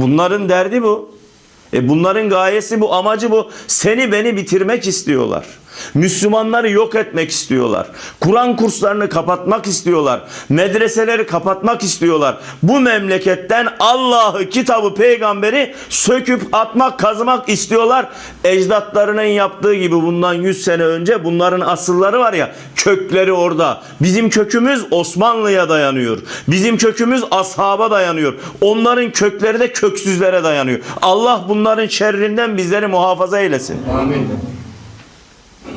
Bunların derdi bu. E bunların gayesi bu, amacı bu. Seni beni bitirmek istiyorlar. Müslümanları yok etmek istiyorlar. Kur'an kurslarını kapatmak istiyorlar. Medreseleri kapatmak istiyorlar. Bu memleketten Allah'ı, kitabı, peygamberi söküp atmak, kazımak istiyorlar. Ecdatlarının yaptığı gibi bundan 100 sene önce bunların asılları var ya, kökleri orada. Bizim kökümüz Osmanlı'ya dayanıyor. Bizim kökümüz ashaba dayanıyor. Onların kökleri de köksüzlere dayanıyor. Allah bunların şerrinden bizleri muhafaza eylesin. Amin.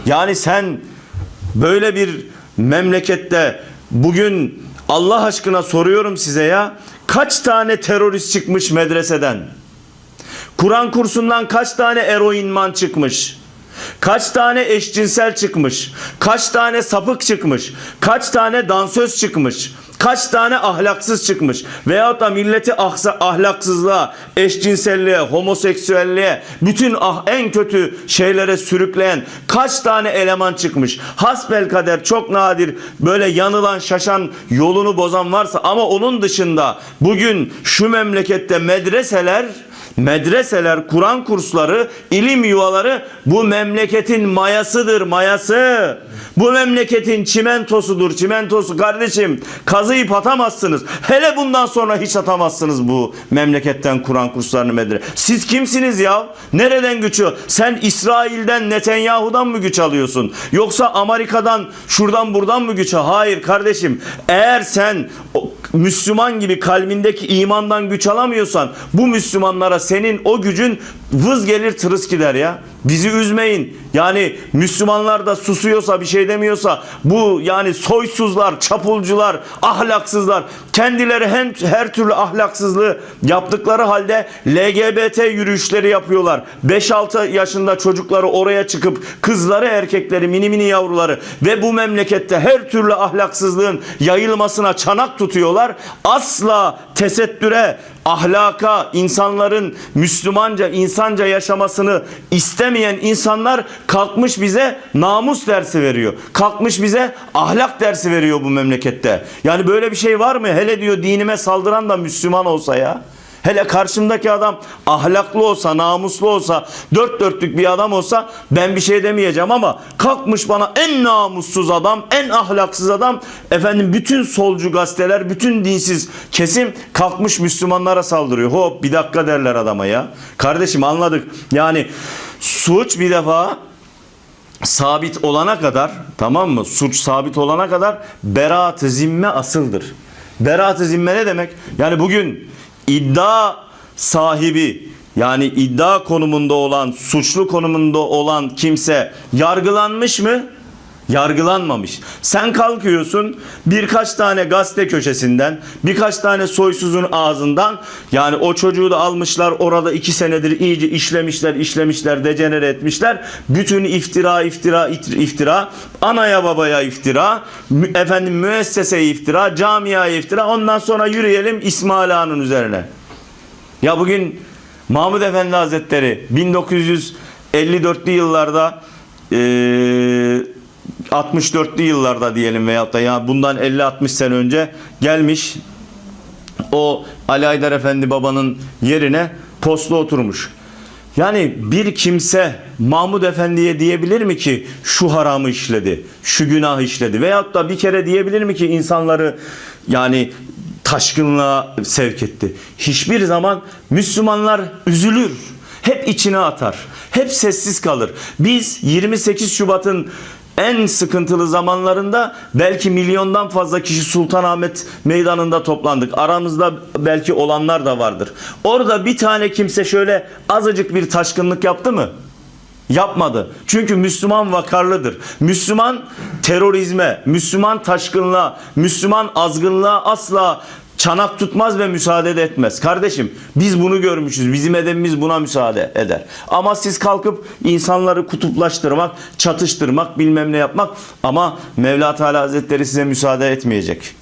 Yani sen böyle bir memlekette bugün Allah aşkına soruyorum size ya kaç tane terörist çıkmış medreseden? Kur'an kursundan kaç tane eroinman çıkmış? Kaç tane eşcinsel çıkmış? Kaç tane sapık çıkmış? Kaç tane dansöz çıkmış? Kaç tane ahlaksız çıkmış? Veyahut da milleti ahlaksızlığa, eşcinselliğe, homoseksüelliğe, bütün ah, en kötü şeylere sürükleyen kaç tane eleman çıkmış? Hasbel kader çok nadir böyle yanılan, şaşan, yolunu bozan varsa ama onun dışında bugün şu memlekette medreseler Medreseler, Kur'an kursları, ilim yuvaları bu memleketin mayasıdır, mayası. Bu memleketin çimentosudur, çimentosu kardeşim. Kazıyıp atamazsınız. Hele bundan sonra hiç atamazsınız bu memleketten Kur'an kurslarını medrese. Siz kimsiniz ya? Nereden al- Sen İsrail'den, Netanyahu'dan mı güç alıyorsun? Yoksa Amerika'dan, şuradan buradan mı güç? Hayır kardeşim. Eğer sen Müslüman gibi kalbindeki imandan güç alamıyorsan bu Müslümanlara senin o gücün vız gelir tırıs gider ya. Bizi üzmeyin. Yani Müslümanlar da susuyorsa bir şey demiyorsa bu yani soysuzlar, çapulcular, ahlaksızlar kendileri hem her türlü ahlaksızlığı yaptıkları halde LGBT yürüyüşleri yapıyorlar. 5-6 yaşında çocukları oraya çıkıp kızları, erkekleri, mini mini yavruları ve bu memlekette her türlü ahlaksızlığın yayılmasına çanak tutuyorlar. Asla tesettüre, ahlaka, insanların Müslümanca, insanca yaşamasını istemeyen insanlar kalkmış bize namus dersi veriyor. Kalkmış bize ahlak dersi veriyor bu memlekette. Yani böyle bir şey var mı? Hele diyor dinime saldıran da Müslüman olsa ya. Hele karşımdaki adam ahlaklı olsa, namuslu olsa, dört dörtlük bir adam olsa ben bir şey demeyeceğim ama kalkmış bana en namussuz adam, en ahlaksız adam efendim bütün solcu gazeteler, bütün dinsiz kesim kalkmış Müslümanlara saldırıyor. Hop bir dakika derler adama ya. Kardeşim anladık. Yani suç bir defa sabit olana kadar tamam mı? Suç sabit olana kadar beraat-ı zimme asıldır. Beraat-ı zimme ne demek? Yani bugün iddia sahibi yani iddia konumunda olan, suçlu konumunda olan kimse yargılanmış mı? Yargılanmamış. Sen kalkıyorsun birkaç tane gazete köşesinden, birkaç tane soysuzun ağzından yani o çocuğu da almışlar orada iki senedir iyice işlemişler, işlemişler, dejenere etmişler. Bütün iftira, iftira, iftira, anaya babaya iftira, efendim müesseseye iftira, camiaya iftira. Ondan sonra yürüyelim İsmail Ağa'nın üzerine. Ya bugün Mahmud Efendi Hazretleri 1954'lü yıllarda eee 64'lü yıllarda diyelim veyahut da ya bundan 50-60 sene önce gelmiş o Ali Aydar Efendi babanın yerine postlu oturmuş. Yani bir kimse Mahmud Efendi'ye diyebilir mi ki şu haramı işledi, şu günah işledi veyahut da bir kere diyebilir mi ki insanları yani taşkınlığa sevk etti. Hiçbir zaman Müslümanlar üzülür. Hep içine atar. Hep sessiz kalır. Biz 28 Şubat'ın en sıkıntılı zamanlarında belki milyondan fazla kişi Sultanahmet meydanında toplandık. Aramızda belki olanlar da vardır. Orada bir tane kimse şöyle azıcık bir taşkınlık yaptı mı? Yapmadı. Çünkü Müslüman vakarlıdır. Müslüman terörizme, Müslüman taşkınlığa, Müslüman azgınlığa asla çanak tutmaz ve müsaade de etmez. Kardeşim biz bunu görmüşüz. Bizim edebimiz buna müsaade eder. Ama siz kalkıp insanları kutuplaştırmak, çatıştırmak, bilmem ne yapmak ama Mevla Teala Hazretleri size müsaade etmeyecek.